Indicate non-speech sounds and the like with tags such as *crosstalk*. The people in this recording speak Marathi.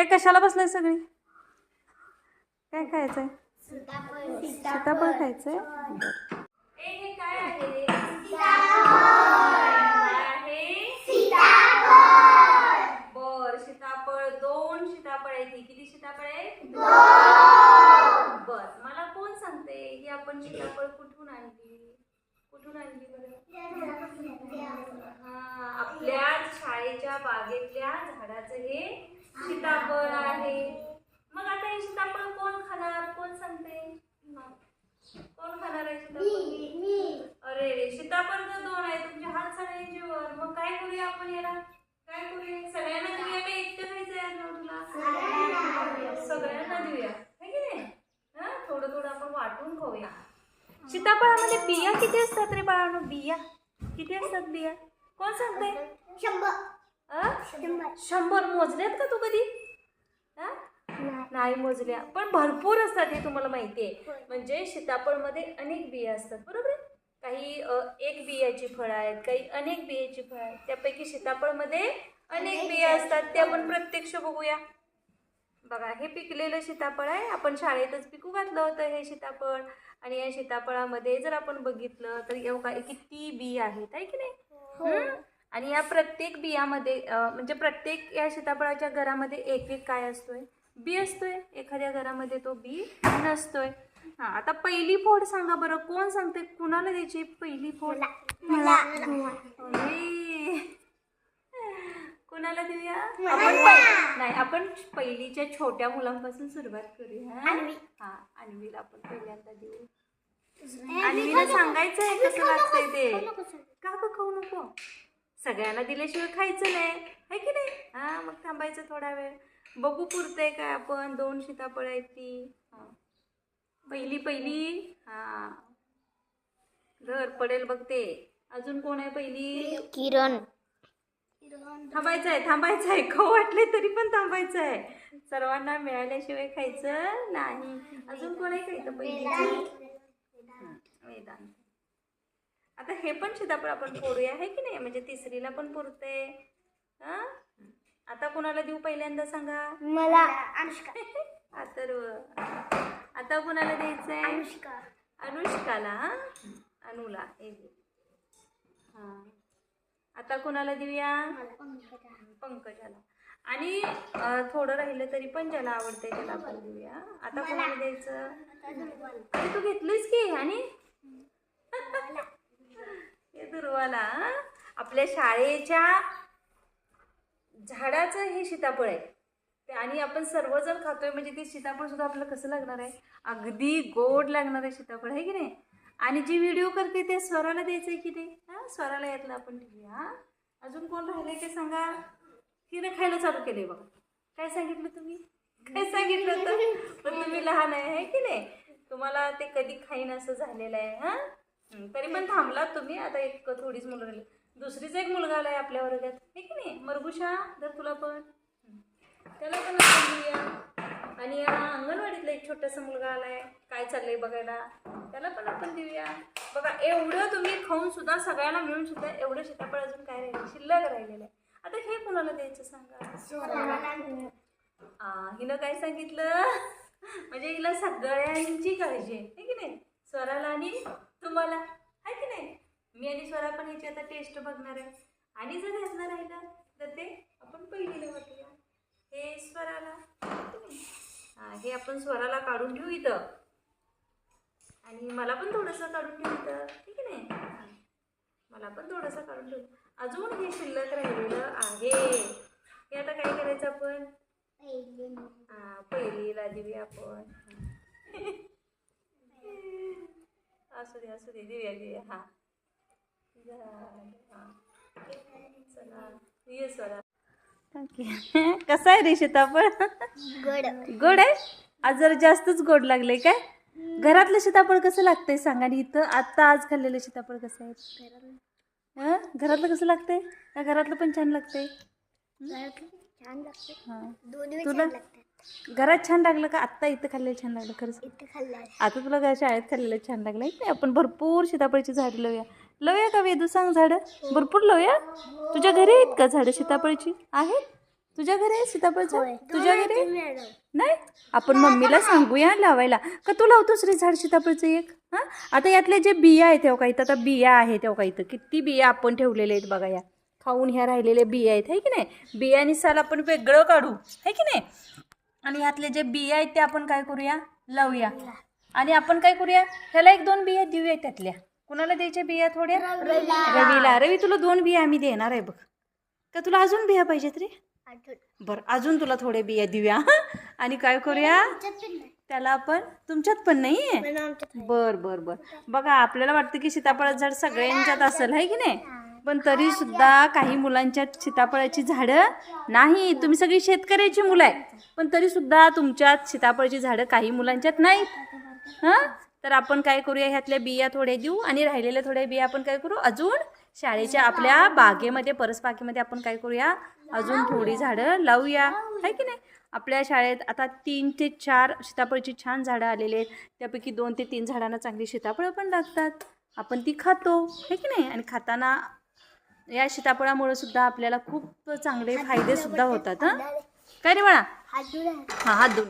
हे कशाला बसलाय सगळी? काय खायचंय? सीताफळ खायचंय? ए, हे काय आहे बर सीताफळ. दोन सीताफळ आहेत ही. किती सीताफळ आहेत? बर. मला कोण सांगते? की आपण सीताफळ कुठून आणली? कुठून आणली बरं? हा आपल्या शाळेच्या बागेतल्या झाडाचं हे सीताफळ आहे. मग आता हे सीताफळ कोण खाणार? कोण सांगते. कोण खाणार आहे सीताफळ अरे रे सीताफळ तर दोन आहे तुमचे हात सगळ्यांचे वर मग काय करूया आपण याला? काय करूया? सगळ्यांना देऊया का? एकटं खायचं आहे आज तुला? सगळ्यांना देऊया. है की नाही? हा थोडं थोडं आपण वाटून खाऊया. सीताफळामध्ये बिया किती असतात रे बाळांनो? बिया किती असतात बिया? कोण सांगते? अ? शंभर. मोजल्यात का तू कधी? हा? नाही. मोजल्या. पण भरपूर असतात हे तुम्हाला माहिती आहे. म्हणजे सीताफळमध्ये अनेक बिया असतात. बरोबर? काही एक बियाची फळं आहेत काही अनेक बियाची फळं आहेत. त्यापैकी सीताफळमध्ये अनेक बिया असतात. ते आपण प्रत्यक्ष बघूया. बघा हे पिकलेलं सीताफळ आहे. आपण शाळेतच पिकू घातलं होतं हे सीताफळ. आणि या सीताफळामध्ये जर आपण बघितलं तर एवढा किती बी आहेत आहे की नाही? हम्म? आणि या प्रत्येक बियामध्ये म्हणजे प्रत्येक या सीताफळाच्या घरामध्ये एक एक काय असतोय? बी असतोय. एखाद्या घरामध्ये तो बी नसतोय. हा आता पहिली फोड सांगा बरं. कोण सांगते कुणाला द्यायची पहिली फोड? अरे. कुणाला देऊया? आपण पहि- नाही आपण पहिलीच्या छोट्या मुलांपासून सुरुवात करूया. हा? हा अन्वीला आपण पहिल्यांदा देऊ. अन्वीला सांगायचं आहे कसं लागतंय ते. का गं खाऊ नको? सगळ्यांना दिल्याशिवाय खायचं नाही. आहे की नाही? हा मग थांबायचं थोडा वेळ. बघू पुरतंय काय आपण. दोन सीताफळ आहेत ती. हा. पहिली पहिली. हा. घर पडेल बघते अजून कोण आहे पहिली? किरण. थांबायचं आहे थांबायचं आहे. खाऊ वाटले तरी पण थांबायचं आहे. सर्वांना मिळाल्याशिवाय खायचं नाही. अजून कोण आहे खायचं पहिली? वेदांत. आता हे पण सीताफळ आपण फोडूया आहे की नाही? म्हणजे तिसरीला पण पुरते. हा? आता कोणाला देऊ पहिल्यांदा सांगा? मला. अनुष्का. *laughs* अथर्व आता कोणाला द्यायचंय? अनुष्का. अनुष्काला हा? अनुला हे घे. हा. आता कोणाला देऊया? पंकजाला. आणि थोडं राहिलं तरी पण ज्याला आवडतंय त्याला आपण देऊया. आता कोणाला द्यायचं? तू घेतलीस की आणि? हे दुर्वाला आपल्या शाळेच्या झाडाचं हे सीताफळ आहे. ते आणि आपण सर्वजण खातोय म्हणजे ते सीताफळ सुद्धा आपल्याला कसं लागणार आहे? अगदी गोड लागणार आहे सीताफळ आहे की नाही? आणि जी व्हिडिओ करते ते स्वराला द्यायचं आहे की ते हां? स्वराला यातलं आपण ठेवूया हां? अजून कोण राहिलंय ते सांगा? तिने खायला चालू केले बघा. काय सांगितलं तुम्ही? काय सांगितलं होतं? पण तुम्ही लहान आहे की नाही? तुम्हाला ते कधी खाईन असं झालेलं आहे हां? तरी पण थांबलात तुम्ही आता एक थोडीच मुलं राहिली. दुसरीच एक मुलगा आलाय आपल्या वर्गात. हे की नाही? मरगुशा जर तुला पण. त्याला पण आपण देऊया आणि या अंगणवाडीतला एक छोटासा मुलगा आलाय. काय चाललंय बघायला? त्याला पण आपण देऊया. बघा एवढं तुम्ही खाऊन सुद्धा सगळ्यांना मिळून सुद्धा एवढं सीताफळ अजून काय राहिलं शिल्लक राहिलेलं आहे. आता हे कोणाला द्यायचं सांगा? हिनं काय सांगितलं? *laughs* म्हणजे हिला सगळ्यांची काळजी आहे. की नाही? स्वराला आणि तुम्हाला? आहे की नाही? मी आणि स्वरा पण याची आता टेस्ट बघणार आहे. आणि जर घातलं राहिलं तर ते आपण पहिलीला वाटूया हे स्वराला है आपण स्वराला काढून ठेवू इथं. आणि मला पण थोडंसं काढून ठेवू इथं. ठीक आहे नाही. मला पण थोडंसं काढून ठेवू अजून हे शिल्लक राहिलेलं आहे. हे आता काय करायचं आपण? पहिलीला देऊया आपण. *laughs* असू दे असू दे देऊया देऊया हा. हा. चला. ये *laughs* कसा आहे रे सीताफळ गड. गोड आहे? आज जरा जास्तच गोड लागले काय? घरातलं सीताफळ कसं लागतंय सांगा आणि इथं आत्ता आज खाल्लेलं सीताफळ कसं आहे? हं? घरातलं कसं लागतंय? का घरातलं पण छान लागतंय? छान लागते. हां. दोन्ही तुला? छान लागतात. घरात छान लागलं का? आत्ता इथं खाल्लेलं छान लागलं खरंच इथे खाल्लं आता तुला काय शाळेत खाल्लेलं छान लागलं? नाही? आपण भरपूर सीताफळची झाडं लावूया. लावूया का वेदू? सांग झाडं. भरपूर लावूया? तुझ्या घरी आहेत का झाडं सीताफळची? आहेत? तुझ्या घरी आहे सीताफळचं. तुझ्या घरी आहे मॅडम. नाही? आपण मम्मीला सांगूया लावायला. का तू लावतोस रे झाड सीताफळचं एक? हां? आता यातले जे बिया आहेत तेव्हा इथं? आता बिया आहे तेव्हा इथं? किती बिया आपण ठेवलेले आहेत बघा या. खाऊन ह्या राहिलेल्या बिया आहेत है की नाही? बिया आणि साल आपण वेगळं काढू है की नाही? आणि ह्यातले जे बिया आहेत ते आपण काय करूया? लावूया. आणि आपण काय करूया? ह्याला एक दोन बिया देऊया त्यातल्या. कुणाला द्यायच्या बिया थोड्या? रवीला. रवी तुला दोन बिया आम्ही देणार आहे बघ. का तुला अजून बिया पाहिजेत रे. बरं अजून तुला थोडे बिया देऊया. *laughs* आणि काय करूया. त्याला आपण तुमच्यात पण नाही आहे बर बर बघा आपल्याला वाटतं की सीताफळाचं झाड सगळ्यांच्यात असेल आहे की नाही? पण तरी सुद्धा काही मुलांच्यात सीताफळाची झाडं नाही. तुम्ही सगळी शेतकऱ्याची मुलं आहे. पण तरी सुद्धा तुमच्यात सीताफळाची झाडं काही मुलांच्यात नाहीत. हां? तर आपण काय करूया? ह्यातल्या बिया थोड्या देऊ आणि राहिलेल्या थोड्या बिया आपण काय करू? अजून शाळेच्या आपल्या बागेमध्ये परसबागेमध्ये आपण काय करूया? अजून थोडी झाडं लावूया. आहे की नाही? आपल्या शाळेत आता तीन ते चार सीताफळची छान झाडं आलेली आहेत. त्यापैकी दोन ते तीन झाडांना चांगली सीताफळं पण लागतात. आपण ती खातो. आहे की नाही? आणि खाताना या सीताफळामुळे सुद्धा आपल्याला खूप चांगले फायदे सुद्धा होतात हां? काय रे बाळा? हात. हां हात धुवून